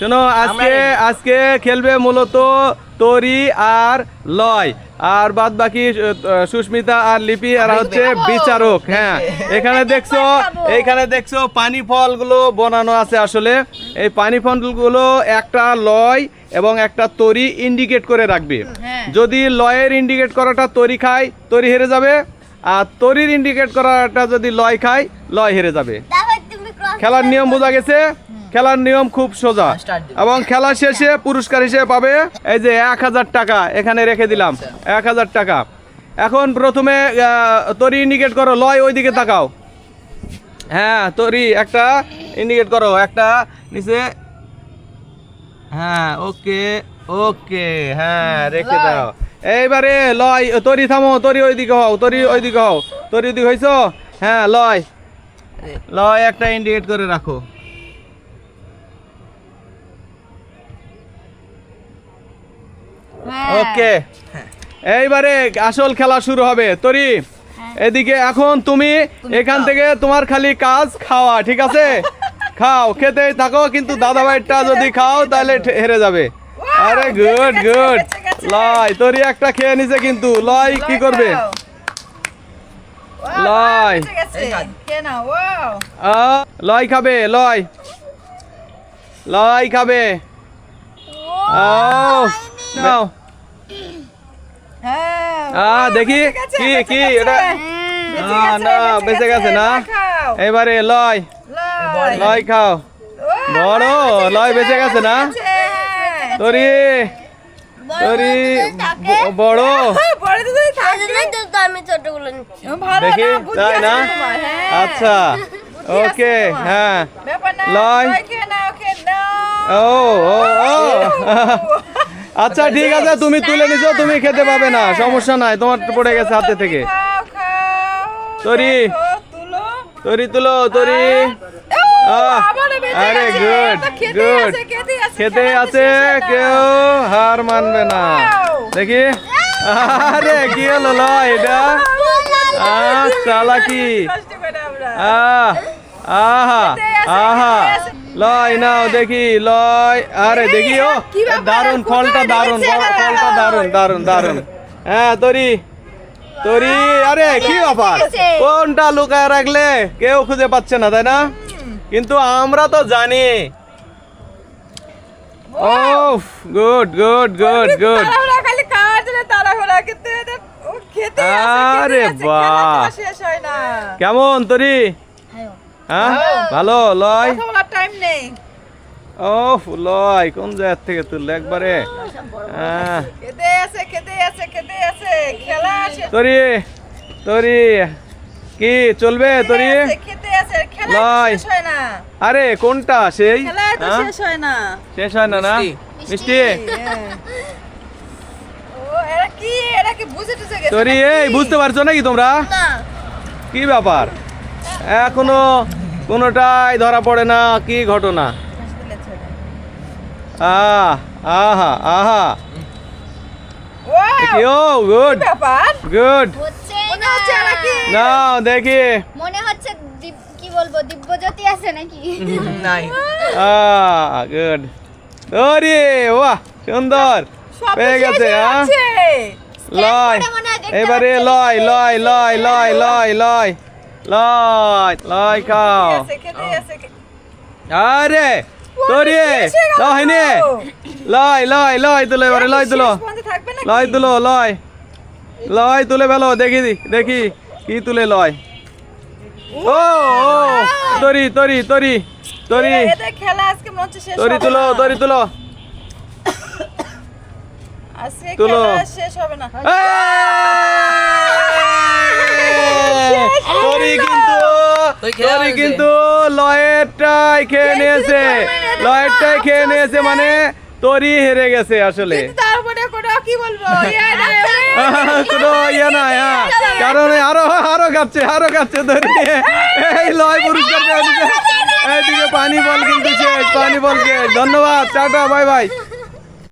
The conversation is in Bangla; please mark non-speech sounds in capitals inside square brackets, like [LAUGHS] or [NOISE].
শোনো আজকে আজকে খেলবে মূলত তরি আর লয়। আর বাদ বাকি সুস্মিতা আর লিপি আর হচ্ছে বিচারক হ্যাঁ। এখানে দেখছ এইখানে দেখছ পানি ফলগুলো বানানো আছে আসলে। এই পানি ফলগুলো একটা লয় এবং একটা তরি ইন্ডিকেট করে রাখবে। হ্যাঁ। যদি লয়ের ইন্ডিকেট করাটা তরি খায় তরি হেরে যাবে। আর তরির ইন্ডিকেট করাটা যদি লয় খায় লয় হেরে যাবে। খেলার নিয়ম বোঝা গেছে? খেলার নিয়ম খুব সোজা। এবং খেলা শেষে পুরস্কার হিসেবে পাবে এই যে এক হাজার টাকা এখানে রেখে দিলাম এক হাজার টাকা। এখন প্রথমে তরি ইন্ডিকেট করো লয় ওইদিকে তাকাও। হ্যাঁ তরি একটা ইন্ডিকেট করো একটা নিচে। হ্যাঁ ওকে ওকে হ্যাঁ রেখে দাও। এইবারে লয় তরি থামো তরি ওইদিকে হও তরি ওইদিকে হও। তরি ওইদিকে হয়েছো হ্যাঁ লয়। লয় একটা ইন্ডিকেট করে রাখো। ওকে। এইবারে আসল খেলা শুরু হবে। তরি এদিকে এখন তুমি এখান থেকে তোমার খালি কাজ খাওয়া ঠিক আছে? খাও খেতে থাকো কিন্তু দাদা ভাইটা যদি খাও তাহলে ঠে- হেরে যাবে। আরে গুড গুড লয় তরি একটা খেয়ে নিছে কিন্তু। লয় কি করবে? লয় লয় খাবে লয় লয় খাবে। আও, নাও। দেখি কি কি এটা? না না বেঁচে গেছে না। এবারে লয়। লয়। খাও। বড় লয় বেঁচে গেছে না? তরি তরি ব- বড়। আমি ছোটগুলো নিচ্ছি। দেখি তাই না? আচ্ছা ওকে হ্যাঁ। লয়। ও ও ও। [LAUGHS] আচ্ছা ঠিক আছে তুমি তুলে নিছো তুমি খেতে পাবে না সমস্যা নাই তোমার পড়ে গেছে হাতে থেকে। তরি তরি তুলো তরি। আহ, আরে গুড গুড। খেতে আছে কেউ হার মানবে না। দেখি। আরে কি হলো এটা? চালাকি আহ আহা আহা। লয় নাও দেখি লয়। আরে দেখি ও? দারুণ ফলটা দারুণ? ফলটা দারুণ দারুণ দারুণ হ্যাঁ তরি। তরি আরে কি ব্যাপার? কোনটা লুকায় রাখলে কেউ খুঁজে পাচ্ছে না তাই না? কিন্তু আমরা তো জানি। ও গুড গুড গুড গুড। আরে বাহ। তো শেষ হয় কেমন তরি? হ্যাঁ। ভালো লয়? টাইম নেই। ও লয় কোন জায়গা থেকে তুললে একবারে? খেতে আছে খেতে আছে খেতে আছে খেলা শেষ তরি তরি কি চলবে তরি? খেতে আছে, খেলা লয়। শেষ হয় না। আরে কোনটা সেই? খেলা তো হ্যাঁ? শেষ হয় না। শেষ হয় না না? মিষ্টি। হ্যাঁ। ও এরা কি এরা কি বুঝে টুঝে গেছে তরি এই বুঝতে পারছ নাকি তোমরা? না। কি ব্যাপার? এখনও কোনোটাই ধরা পড়ে না কি ঘটনা? আহ আহা আহা। ও গুড গুড নাও দেখি। মনে হচ্ছে কি বলব দিব্যজ্যোতি আছে নাকি? [LAUGHS] নাই। আহ গুড ওরে বাহ সুন্দর। পেয়ে গেছে হয়ে লয় এবারে লয় লয় লয় লয় লয় লয়। লয় লয় খাও আরে তোরে। লয় নে লয় লয় লয় তুলো এবারে লয় তুলো? লয় তুলো লয় লয় তুলে ফেলো দেখি দেখি কি তুলে লয় ও তরি তরি তরি তরি তরি তুলো তরি তুলো তুলো। শেষ হবে না এই! তরি কিন্তু তুই খেয়ে তরি কিন্তু লয়েরটাই খেয়ে নিয়েছে। লয়েরটাই খেয়ে নিয়েছে মানে তরি হেরে গেছে আসলে। কোনো কি বলব ইয়া [LAUGHS] না, কোনো ইয়ে না হ্যাঁ। কারণ আরও আরও খাচ্ছে আরও খাচ্ছে ধরে এই লয় পুরস্কার এইদিকে পানি বল কিন্তু শেষ পানি বল শেষ। ধন্যবাদ টাটা বাই বাই।